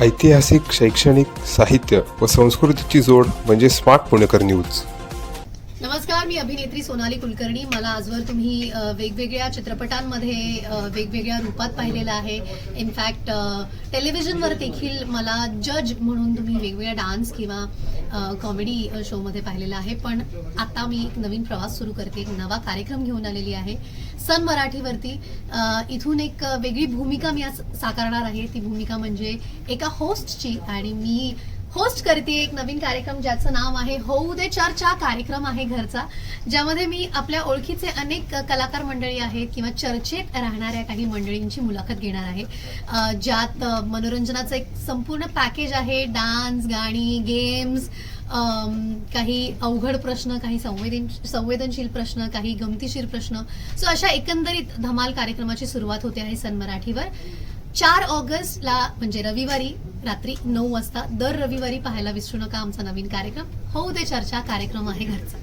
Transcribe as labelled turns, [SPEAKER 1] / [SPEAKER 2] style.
[SPEAKER 1] ऐतिहासिक शैक्षणिक साहित्य व संस्कृतीची जोड म्हणजे स्मार्ट पुणेकर न्यूज.
[SPEAKER 2] नमस्कार मी अभिनेत्री सोनाली कुलकर्णी. मला आजवर तुम्ही वेगवेगळ्या चित्रपटांमध्ये वेगवेगळ्या रूपात पाहिलेलं आहे. इनफॅक्ट टेलिव्हिजनवर देखील मला जज म्हणून तुम्ही वेगवेगळ्या डान्स किंवा कॉमेडी शोमध्ये पाहिलेलं आहे. पण आता मी एक नवीन प्रवास सुरू करते. एक नवा कार्यक्रम घेऊन आलेली आहे. सन मराठीवरती इथून एक वेगळी भूमिका मी आज साकारणार आहे. ती भूमिका म्हणजे एका होस्टची आणि मी होस्ट करते एक नवीन कार्यक्रम ज्याचं नाव आहे होऊ दे चर्चा कार्यक्रम आहे घरचा ज्यामध्ये मी आपल्या ओळखीचे अनेक कलाकार मंडळी आहेत किंवा चर्चेत राहणाऱ्या काही मंडळींची मुलाखत घेणार आहे. ज्यात मनोरंजनाचं एक संपूर्ण पॅकेज आहे डान्स गाणी गेम्स काही अवघड प्रश्न काही संवेदन संवेदनशील प्रश्न काही गमतीशीर प्रश्न. सो अशा एकंदरीत धमाल कार्यक्रमाची सुरुवात होते आहे सन मराठीवर. चार ऑगस्टला म्हणजे रविवारी रात्री नऊ वाजता दर रविवारी पाहायला विसरू नका आमचा नवीन कार्यक्रम. होऊ दे चर्चा कार्यक्रम आहे घरचा.